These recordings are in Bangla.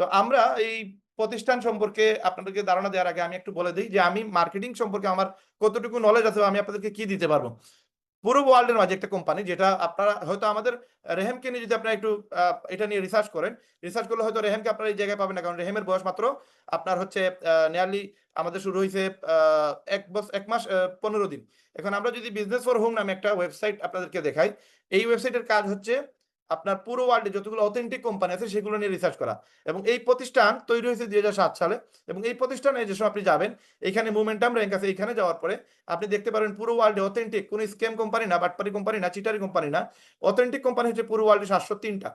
তো আমরা এই প্রতিষ্ঠান সম্পর্কে আপনাদেরকে ধারণা দেওয়ার আগে আমি একটু বলে দিই যে আমি মার্কেটিং সম্পর্কে আমার কতটুকু নলেজ আছে আমি আপনাদেরকে কি দিতে পারব? পুরো ওয়ার্ল্ডের মাঝে একটা কোম্পানি যেটা আপনারা হয়তো আমাদের রেহেমকে নিয়ে যদি আপনারা একটু এটা নিয়ে রিসার্চ করেন রিসার্চ করলে হয়তো রেহেমকে আপনারা এই জায়গায় পাবেন না। কারণ রেহেমের বয়স মাত্র আপনার হচ্ছে নিয়ারলি আমাদের শুরু হয়েছে এক বছর, এক মাস পনেরো দিন। এখন আমরা যদি বিজনেস ফর হোম নামে একটা ওয়েবসাইট আপনাদেরকে দেখাই, এই ওয়েবসাইটের কাজ হচ্ছে আপনার পুরো ওয়ার্ল্ডে যতগুলো অথেন্টিক কোম্পানি আছে, সেগুলো নিয়ে রিসার্চ করা। এবং এই প্রতিষ্ঠান তৈরি হয়েছে দুই হাজার সাত সালে। এবং এই প্রতিষ্ঠানে যেসব আপনি যাবেন, এখানে মোমেন্টাম র্যাঙ্ক আছে, এখানে যাওয়ার পরে আপনি দেখতে পারেন পুরো ওয়ার্ল্ডে অথেন্টিক কোনো স্কেম কোম্পানি না, বাটপারি কোম্পানি না চিটারি কোম্পানি না। অথেন্টিক কোম্পানি হচ্ছে পুরো ওয়ার্ল্ডে সাতশো তিনটা।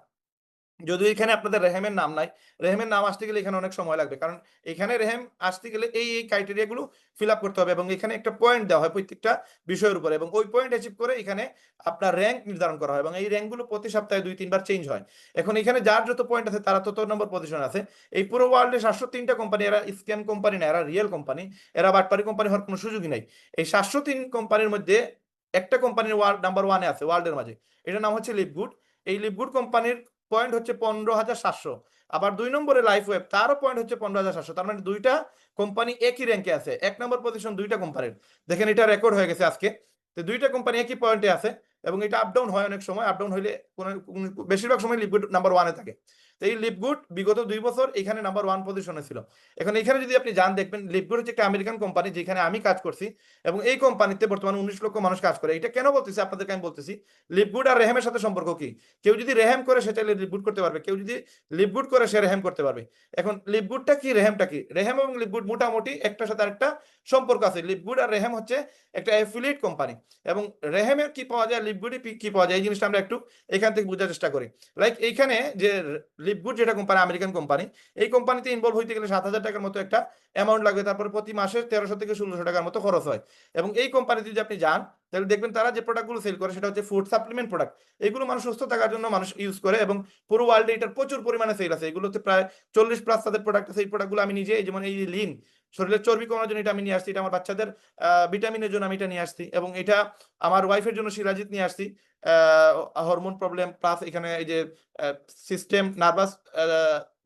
যদিও এখানে আপনাদের রেহেমের নাম নাই রেহেমের নাম আসতে গেলে এখানে অনেক সময় লাগবে। কারণ এখানে রেহেম আসতে গেলে এই এই ক্রাইটেরিয়াগুলো ফিল আপ করতে হবে এবং এখানে একটা পয়েন্ট দেওয়া হয় প্রত্যেকটা বিষয়ের উপরে এবং ওই পয়েন্ট অ্যাচিভ করে এখানে আপনার র্যাঙ্ক নির্ধারণ করা হয় এবং এই র্যাঙ্কগুলো প্রতি সপ্তাহে দুই, তিনবার চেঞ্জ হয়। এখন এখানে যার যত পয়েন্ট আছে তারা তত নম্বর পজিশন আছে। এই পুরো ওয়ার্ল্ডে সাতশো তিনটা কোম্পানি এরা স্ক্যাম কোম্পানি না, এরা রিয়েল কোম্পানি এরা বাটপারি কোম্পানি হওয়ার কোনো সুযোগই নাই। এই সাতশো তিন কোম্পানির মধ্যে একটা কোম্পানির ওয়ার্ল্ড নাম্বার ওয়ানে আছে ওয়ার্ল্ডের মাঝে। এটার নাম হচ্ছে লিপগুড এই লিপগুড কোম্পানির পয়েন্ট হচ্ছে পনেরো হাজার সাতশো। আবার দুই নম্বরে লাইফ ওয়েব তারও পয়েন্ট হচ্ছে পনেরো হাজার সাতশো। তার মানে দুইটা কোম্পানি একই র্যাঙ্কে আছে। এক নম্বর পজিশন দুইটা কোম্পানির দেখেন, এটা রেকর্ড হয়ে গেছে আজকে। তো দুইটা কোম্পানি একই পয়েন্টে আছে এবং এটা আপডাউন হয় অনেক সময়। আপডাউন হইলে কোনো বেশিরভাগ সময় লিকুইড নাম্বার ওয়ানে থাকে। তো এই লিপগুড বিগত দুই বছর এখানে নাম্বার ওয়ান পজিশনে ছিল। এখন এখানে যদি আপনি যান, দেখবেন লিপগুড হচ্ছে একটা আমেরিকান কোম্পানি যেখানে আমি কাজ করছি এবং এই কোম্পানিতে বর্তমানে উনিশ লক্ষ মানুষ কাজ করে। এটা কেন বলতেছি? আপনাদেরকে আমি বলতেছি লিপগুড আর রেহেমের সাথে সম্পর্ক কি? কেউ যদি রেহেম করে, সে চাইলে লিপগুড করতে পারবে। কেউ যদি লিপগুড করে, সে রেহেম করতে পারবে। এখন লিপগুডটা কি রেহেমটা কি? রেহেম এবং লিপগুড মোটামুটি একটার সাথে আরেকটা সম্পর্ক আছে। লিপগুড আর রেহেম হচ্ছে একটা অ্যাফিলিয়েট কোম্পানি এবং রেহেমের কি পাওয়া যায়? লিপগুডে কি পাওয়া যায়? এই জিনিসটা আমরা একটু এখান থেকে বোঝার চেষ্টা করি। লাইক এইখানে যে লিপগুড যেটা কোম্পানি আমেরিকান কোম্পানি এই কোম্পানিতে ইনভলভ হইতে গেলে সাত হাজার টাকার মতো একটা অ্যামাউন্ট লাগবে। তারপর প্রতি মাসে তেরোশো থেকে ষোলোশো টাকার মতো খরচ হয়। এবং এই কোম্পানিতে যদি আপনি যান, তাহলে দেখবেন তারা যে প্রোডাক্টগুলো সেল করে, সেটা হচ্ছে ফুড সাপ্লিমেন্ট প্রোডাক্ট এগুলো মানুষ সুস্থ থাকার জন্য মানুষ ইউজ করে এবং পুরো ওয়ার্ল্ডে এটার প্রচুর পরিমাণে সেল আছে। এগুলো হচ্ছে প্রায় চল্লিশ প্লাস তাদের প্রোডাক্ট আছে। এই প্রোডাক্টগুলো আমি নিজে যেমন এই লিন শরীরের চর্বি কমানোর জন্য এটা আমি নিয়ে আসছি, এটা আমার বাচ্চাদের ভিটামিনের জন্য আমি এটা নিয়ে আসছি এবং এটা আমার ওয়াইফের জন্য সিরাজিত নিয়ে আসছি হরমোন প্রবলেম প্লাস এখানে এই যে সিস্টেম নার্ভাস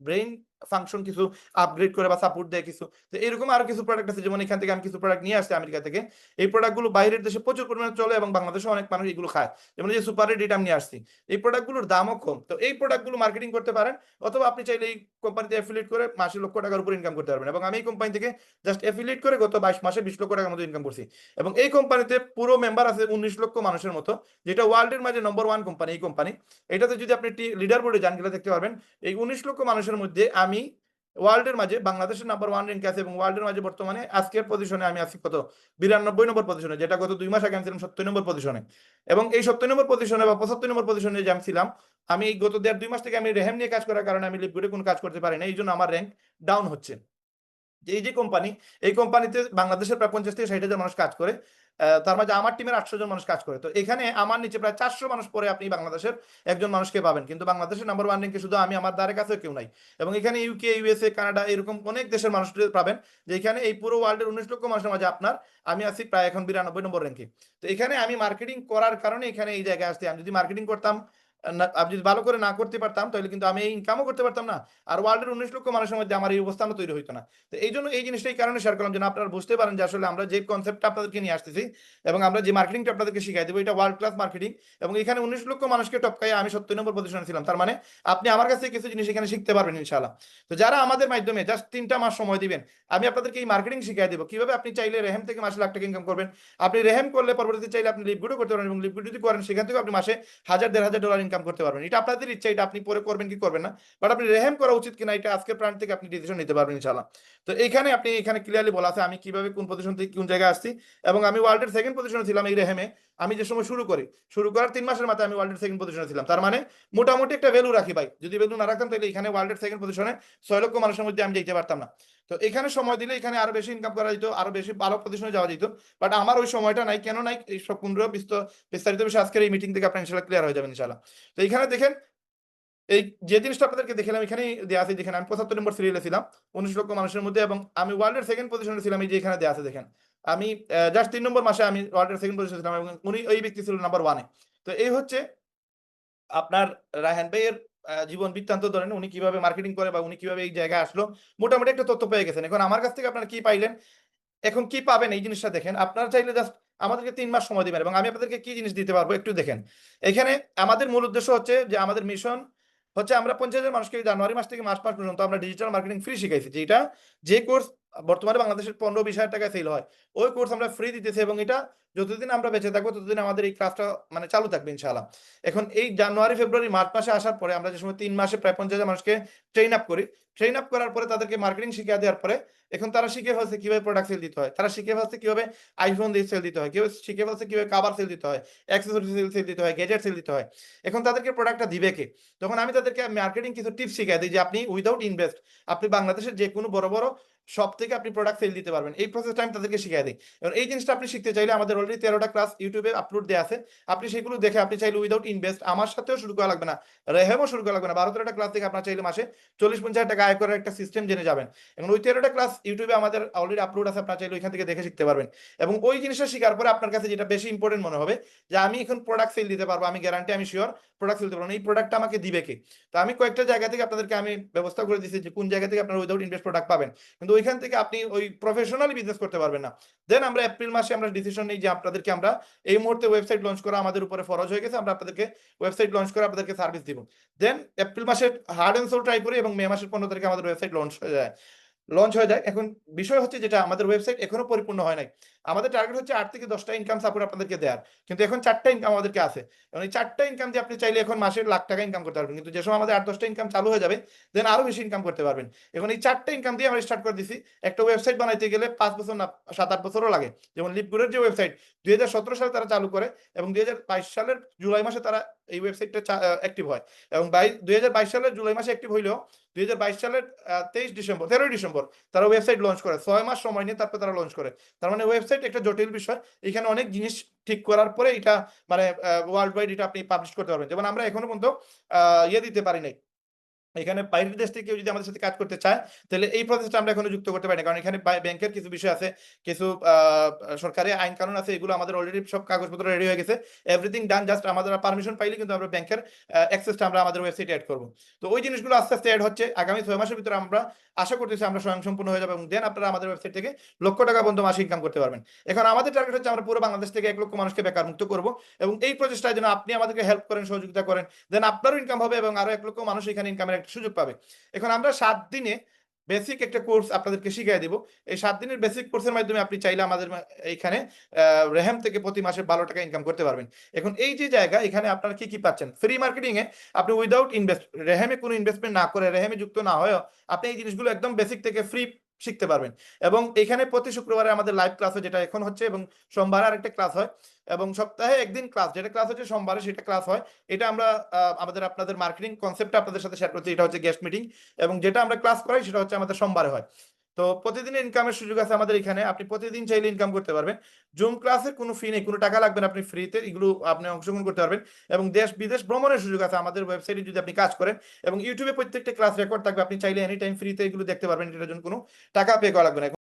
ব্রেইন ফাংশন কিছু আপগ্রেড করে বা সাপোর্ট দেয় কিছু। তো এরকম আরও কিছু প্রোডাক্ট আছে, যেমন এখান থেকে আমি কিছু প্রোডাক্ট নিয়ে আসছি আমেরিকা থেকে। এই প্রোডাক্টগুলো বাইরের দেশে প্রচুর পরিমাণে চলে এবং বাংলাদেশে অনেক মানুষ এগুলো খায়। যেমন যে সুপার রেডিট আমি নিয়ে আসছি। এই প্রোডাক্টগুলোর দামও কম। তো এই প্রোডাক্টগুলো মার্কেটিং করতে পারেন অথবা আপনি চাইলে এই কোম্পানিতে অ্যাফিলিয়েট করে মাসে লক্ষ টাকার উপর ইনকাম করতে পারবেন এবং আমি এই কোম্পানি থেকে জাস্ট অ্যাফিলিয়েট করে গত বাইশ মাসে বিশ লক্ষ টাকার মতো ইনকাম করছি। এবং এই কোম্পানিতে পুরো মেম্বার আছে উনিশ লক্ষ মানুষের মতো, যেটা ওয়ার্ল্ডের মাঝে নম্বর ওয়ান কোম্পানি এই কোম্পানি এটাতে যদি আপনি লিডার বোর্ডে যান দেখতে পারবেন, এই উনিশ লক্ষ মানুষের মধ্যে আমি ওয়ার্ল্ডের মাঝে, বাংলাদেশের নাম্বার ওয়ান র্যাঙ্কে আছে এবং ওয়ার্ল্ডের মাঝে বর্তমানে আজকের পজিশনে আমি আছি কত? বিরানব্বই নম্বর পজিশনে যেটা গত দুই মাস আগে আমি ছিলাম সত্তর নম্বর পজিশনে এবং এই সত্তর নম্বর পজিশনে বা পঁচাত্তর নম্বর পজিশনে যে আমি ছিলাম, আমি গত দেড় দুই মাস থেকে আমি রেহেম নিয়ে কাজ করার কারণে আমি লিপগুডে কোনো কাজ করতে পারি না এই জন্য আমার র্যাঙ্ক ডাউন হচ্ছে। এই যে কোম্পানি এই কোম্পানিতে বাংলাদেশের প্রায় পঞ্চাশ থেকে ষাট হাজার মানুষ কাজ করে তার মাঝে আমার টিমের আটশো জন মানুষ কাজ করে। তো এখানে আমার নিচে প্রায় চারশো মানুষ পরে আপনি বাংলাদেশের একজন মানুষকে পাবেন। কিন্তু বাংলাদেশের নাম্বার ওয়ান র্যাঙ্কে শুধু আমি, আমার দ্বারের কাছেও কেউ নাই। এবং এখানে ইউকে ইউএসএ কানাডা এরকম অনেক দেশের মানুষদের পাবেন, যে এখানে এই পুরো ওয়ার্ল্ডের উনিশ লক্ষ মানুষের মাঝে আপনার আমি আছি প্রায় এখন বিরানব্বই নম্বর র্যাঙ্কে তো এখানে আমি মার্কেটিং করার কারণে এখানে এই জায়গায় আসতে আমি যদি মার্কেটিং করতাম আমি যদি ভালো করে না করতে পারতাম, তাহলে কিন্তু আমি এই ইনকামও করতে পারতাম না। আর ওয়ার্ল্ডের উনিশ লক্ষ মানুষের মধ্যে আমার এই অবস্থানও তৈরি হইতো না। তো এই জন্য এই জিনিসটা এই কারণে শেয়ার করলাম, যেন আপনারা বুঝতে পারেন যে আসলে আমরা যে কনসেপ্টটা আপনাদেরকে নিয়ে আসতেছি এবং আমরা যে মার্কেটিংটা আপনাদেরকে শিখাই দেবো, এটা ওয়ার্ল্ড ক্লাস মার্কেটিং এবং এখানে উনিশ লক্ষ মানুষকে টপকাই আমি সত্তর নম্বর পজিশনে ছিলাম। তার মানে আপনি আমার কাছে কিছু জিনিস এখানে শিখতে পারবেন ইনশাআল্লাহ। তো যারা আমাদের মাধ্যমে জাস্ট তিনটা মাস সময় দিবেন, আমি আপনাদেরকে এই মার্কেটিং শিখাই দেবো। কীভাবে আপনি চাইলে রেহেম থেকে মাসে লাখ টাকা ইনকাম করবেন? আপনি রেহেম করলে পরবর্তীতে চাইলে আপনি লিপগুডও করতে পারেন এবং লিপগুড যদি করেন, সেখান থেকে আপনি মাসে হাজার, দেড় হাজার ডলার ইনকাম করতে পারবেন। এটা আপনাদের ইচ্ছা, এটা আপনি পরে করবেন কি করবেন না বাট আপনি রেহেম করা উচিত কিনা, এটা আজকের প্রাণ থেকে আপনি ডিসিশন নিতে পারবেন ইনশাল্লাহ তো এখানে আপনি, এখানে ক্লিয়ারলি বলা আছে আমি কীভাবে কোন পজিশন থেকে কোন জায়গায় আসছি, এবং আমি ওয়ার্ল্ডের সেকেন্ড পজিশনে ছিলাম এই রেহেমে আমি যে সময় শুরু করি, শুরু করার তিন মাসের মাথায় আমি ওয়ার্ল্ডের সেকেন্ড পজিশনে ছিলাম। তার মানে মোটামুটি একটা ভ্যালু রাখি ভাই। যদি ভ্যালু না রাখতাম, তাহলে এখানে ওয়ার্ল্ডের সেকেন্ড পজিশনে ছয় লক্ষ মানুষের মধ্যে আমি যেতে পারতাম না। তো এখানে সময় দিলে এখানে আরও বেশি ইনকাম করা যেত, আরও বেশি ভালো পজিশনে যাওয়া যেত। বাট আমার ওই সময়টা নাই। কেন নাই? এই সব পনেরো বিস্তারিত বিষয় আজকের এই মিটিং থেকে আপনার ইনশাল্লাহ ক্লিয়ার হয়ে যাবে ইনশাল্লাহ তো এখানে দেখেন, এই যে জিনিসটা আপনাদেরকে দেখালাম এখানে দেওয়া আছে, দেখেন আমি পঁচাত্তর নম্বর সিরিয়ালে ছিলাম, উনিশ লক্ষ মানুষের মধ্যে এবং আমি ওয়ার্ল্ডের সেকেন্ড পজিশনে ছিলাম, এই যে এখানে দেওয়া আছে, দেখেন। আমি জাস্ট তিন নম্বর মাসে আমি ওয়ার্ল্ডের সেকেন্ড পজিশনে ছিলাম এবং উনি ওই ব্যক্তি ছিল নাম্বার ওয়ানে তো এই হচ্ছে আপনার রায়হান ভাইয়ের জীবন বৃত্তান্ত ধরেন উনি কীভাবে মার্কেটিং করে বা উনি কীভাবে এই জায়গায় আসলো। মোটামুটি একটা তথ্য পেয়ে গেছেন। এখন আমার কাছ থেকে আপনারা কি পাইলেন? এখন কি পাবেন? এই জিনিসটা দেখেন। আপনারা চাইলে জাস্ট আমাদেরকে তিন মাস সময় দিবেন এবং আমি আপনাদেরকে কি জিনিস দিতে পারব একটু দেখেন। এখানে আমাদের মূল উদ্দেশ্য হচ্ছে যে আমাদের মিশন হচ্ছে আমরা পঞ্চাশ হাজার মানুষকে জানুয়ারি মাস থেকে মার্চ মাস পর্যন্ত আমরা ডিজিটাল মার্কেটিং ফ্রি শিখাইছি। যেটা যে কোর্স বর্তমানে বাংলাদেশের পনেরো বিশ হাজার টাকায় সেল হয়। ওই কোর্স আমরা ফ্রি দিতেছি এবং এটা যতদিন আমরা বেঁচে থাকব, ততদিন আমাদের এই ক্লাসটা মানে চালু থাকবে ইনশাআল্লাহ। এখন এই জানুয়ারি, ফেব্রুয়ারি, মার্চ মাসে আসার পরে আমরা যে সময় তিন মাসে প্রায় পঞ্চাশ হাজার মানুষকে ট্রেন আপ করি ট্রেন আপ করার পরে তাদেরকে মার্কেটিং শিখিয়ে দেওয়ার পরে এখন তারা শিখে ফেলছে কীভাবে প্রোডাক্ট সেল দিতে হয়, তারা শিখে ফেলছে কীভাবে আইফোন দিয়ে সেল দিতে হয় কেউ শিখে ফেলছে কীভাবে কাবার সেল দিতে হয় অ্যাক্সেসরি সেল সেল দিতে হয় গ্যাজেট সেল দিতে হয়। এখন তাদেরকে প্রোডাক্টটা দিবে কে? তখন আমি তাদেরকে মার্কেটিং কিছু টিপস শিখিয়ে দিই যে আপনি উইদাউট ইনভেস্ট আপনি বাংলাদেশের যে কোনো বড় বড় সব থেকে আপনি প্রোডাক্ট সেল দিতে পারবেন। এই প্রসেসটা আমি তাদেরকে শিখিয়ে দিই। এবং এই জিনিসটা আপনি শিখতে চাইলে আমাদের অলরেডি তেরোটা ক্লাস ইউটিউবে আপলোড দেওয়া আছে। আপনি সেগুলো দেখে আপনি চাইলে উইদাউট ইনভেস্ট আমার সাথেও শুরু করা লাগবে না, রেহেমও শুরু করা লাগবে না। বারো তেরোটা ক্লাস থেকে আপনার চাইলে মাসে চল্লিশ পঞ্চাশ টাকা আয় করার একটা সিস্টেম জেনে যাবেন। এবং ওই তেরোটা ক্লাস ইউটিউবে আমাদের অলরেডি আপলোড আছে, আপনার চাইলে ওইখান থেকে দেখে শিখতে পারবেন। এবং ওই জিনিসটা শেখার পরে আপনার কাছে যেটা বেশি ইম্পর্টেন্ট মনে হবে, যে আমি এখন প্রোডাক্ট সেল দিতে পারব, আমি গ্যারান্টি আমি শিওর প্রোডাক্ট সেল দিতে পারব এই প্রোডাক্টটা আমাকে দিবে কে? তো আমি কয়েকটা জায়গা থেকে আপনাদেরকে আমি ব্যবস্থা করে দিচ্ছি যে কোন জায়গা থেকে আপনারা উইদাউট ইনভেস্ট প্রোডাক্ট পাবেন। কিন্তু ওইখান থেকে আপনি ওই প্রফেশনালি বিজনেস করতে পারবেন না। দেন আমরা এপ্রিল মাসে আমরা ডিসিশন নিই যে আপনাদেরকে আমরা এই মুহূর্তে ওয়েবসাইট লঞ্চ করা আমাদের উপরে ফরজ হয়ে গেছে, আমরা আপনাদেরকে ওয়েবসাইট লঞ্চ করে আপনাদেরকে সার্ভিস দিব। দেন এপ্রিল মাসে হার্ড অ্যান্ড সোল ট্রাই করি এবং মে মাসের পনেরো তারিখে আমাদের ওয়েবসাইট লঞ্চ হয়ে যায়। লঞ্চ হয়ে যায়। এখন বিষয় হচ্ছে যেটা, আমাদের ওয়েবসাইট এখনও পরিপূর্ণ হয় নাই। আমাদের টার্গেট হচ্ছে আট থেকে দশটা ইনকাম সাপোর্ট আপনাদেরকে দেওয়ার কিন্তু এখন চারটা ইনকাম আমাদেরকে আছে। এবং এই চারটা ইনকাম দিয়ে আপনি চাইলে এখন মাসে লাখ টাকা ইনকাম করতে পারবেন। কিন্তু যে সময় আমাদের আট দশটা ইনকাম চালু হয়ে যাবে দেন আরও বেশি ইনকাম করতে পারবেন। এখন এই চারটা ইনকাম দিয়ে আমরা স্টার্ট করে দিছি। একটা ওয়েবসাইট বানাইতে গেলে পাঁচ বছর না, সাত আট বছরও লাগে। যেমন লিপগুড়ের যে ওয়েবসাইট দুই হাজার সতেরো সালে তারা চালু করে এবং দুই হাজার বাইশ সালের জুলাই মাসে তারা এই ওয়েবসাইটটা অ্যাক্টিভ হয়। এবং বাইশ দুই সালের জুলাই মাসে অ্যাক্টিভ হইলেও দুই হাজার বাইশ সালের তেইশ ডিসেম্বর, তেরোই ডিসেম্বর তারা ওয়েবসাইট লঞ্চ করে। ছয় মাস সময় নিয়ে তারপর তারা লঞ্চ করে। তার মানে ওয়েবসাইট একটা জটিল বিষয়। এখানে অনেক জিনিস ঠিক করার পরে এটা মানে ওয়ার্ল্ড ওয়াইড এটা আপনি পাবলিশ করতে পারবেন। যেমন আমরা এখনও পর্যন্ত ইয়ে দিতে পারি নাই। এখানে বাইরের দেশ থেকে কেউ যদি আমাদের সাথে কাজ করতে চায়, তাহলে এই প্রসেসটা আমরা এখনও যুক্ত করতে পারি না কারণ এখানে ব্যাংকের কিছু বিষয় আছে, কিছু সরকারি আইন কানুন আছে, এগুলো আমাদের অলরেডি সব কাগজপত্র রেডি হয়ে গেছে। এভরিথিং ডান জাস্ট আমাদের পারমিশন পাইলে কিন্তু আমরা ব্যাংকের অ্যাক্সেসটা আমরা আমাদের ওয়েবসাইটে অ্যাড করব। তো ওই জিনিসগুলো আস্তে আস্তে অ্যাড হচ্ছে। আগামী ছয় মাসের ভিতরে আমরা আশা করতেছি আমরা স্বয়ংসম্পূর্ণ হয়ে যাব এবং দেন আপনারা আমাদের ওয়েবসাইট থেকে লক্ষ টাকা পর্যন্ত মাসে ইনকাম করতে পারবেন। এখন আমাদের টার্গেট হচ্ছে আমরা পুরো বাংলাদেশ থেকে এক লক্ষ মানুষকে বেকার মুক্ত করব এবং এই প্রচেষ্টার জন্য আপনি আমাদেরকে হেল্প করেন, সহযোগিতা করেন দেন আপনারও ইনকাম হবে এবং আরও এক লক্ষ মানুষ এখানে ইনকামের সুযোগ পাবে। এখন আমরা সাত দিনে বেসিক একটা কোর্স আপনাদেরকে শিখিয়ে দেবো। এই সাত দিনের বেসিক কোর্সের মাধ্যমে আপনি চাইলে আমাদের এইখানে রেহাম থেকে প্রতি মাসে বারো টাকা ইনকাম করতে পারবেন। এখন এই যে জায়গা, এখানে আপনারা কি কি পাচ্ছেন? ফ্রি মার্কেটিং এ আপনি উইদাউট ইনভেস্ট রেহামে কোনো ইনভেস্টমেন্ট না করে রেহেমে যুক্ত না হয়েও আপনি এই জিনিসগুলো একদম বেসিক থেকে ফ্রি শিখতে পারবেন। এবং এখানে প্রতি শুক্রবারে আমাদের লাইভ ক্লাস হয়, যেটা এখন হচ্ছে এবং সোমবার আর একটা ক্লাস হয়। এবং সপ্তাহে একদিন ক্লাস যেটা ক্লাস হচ্ছে সোমবারে সেটা ক্লাস হয়। এটা আমরা আমাদের আপনাদের মার্কেটিং কনসেপ্টটা আপনাদের সাথে শেয়ার করছি, এটা হচ্ছে গেস্ট মিটিং এবং যেটা আমরা ক্লাস করাই সেটা হচ্ছে আমাদের সোমবারে হয়। তো প্রতিদিন ইনকামের সুযোগ আছে আমাদের এখানে। আপনি প্রতিদিন চাইলে ইনকাম করতে পারবেন। জুম ক্লাসের কোনো ফি নেই, কোনো টাকা লাগবে না আপনি ফ্রিতে এগুলো আপনি অংশগ্রহণ করতে পারবেন। এবং দেশ, বিদেশ ভ্রমণের সুযোগ আছে আমাদের ওয়েবসাইটে যদি আপনি কাজ করেন। এবং ইউটিউবে প্রত্যেকটা ক্লাস রেকর্ড থাকবে, আপনি চাইলে এনি টাইম ফ্রিতে এগুলো দেখতে পারবেন। এটার জন্য কোনো টাকা পে করা লাগবে না।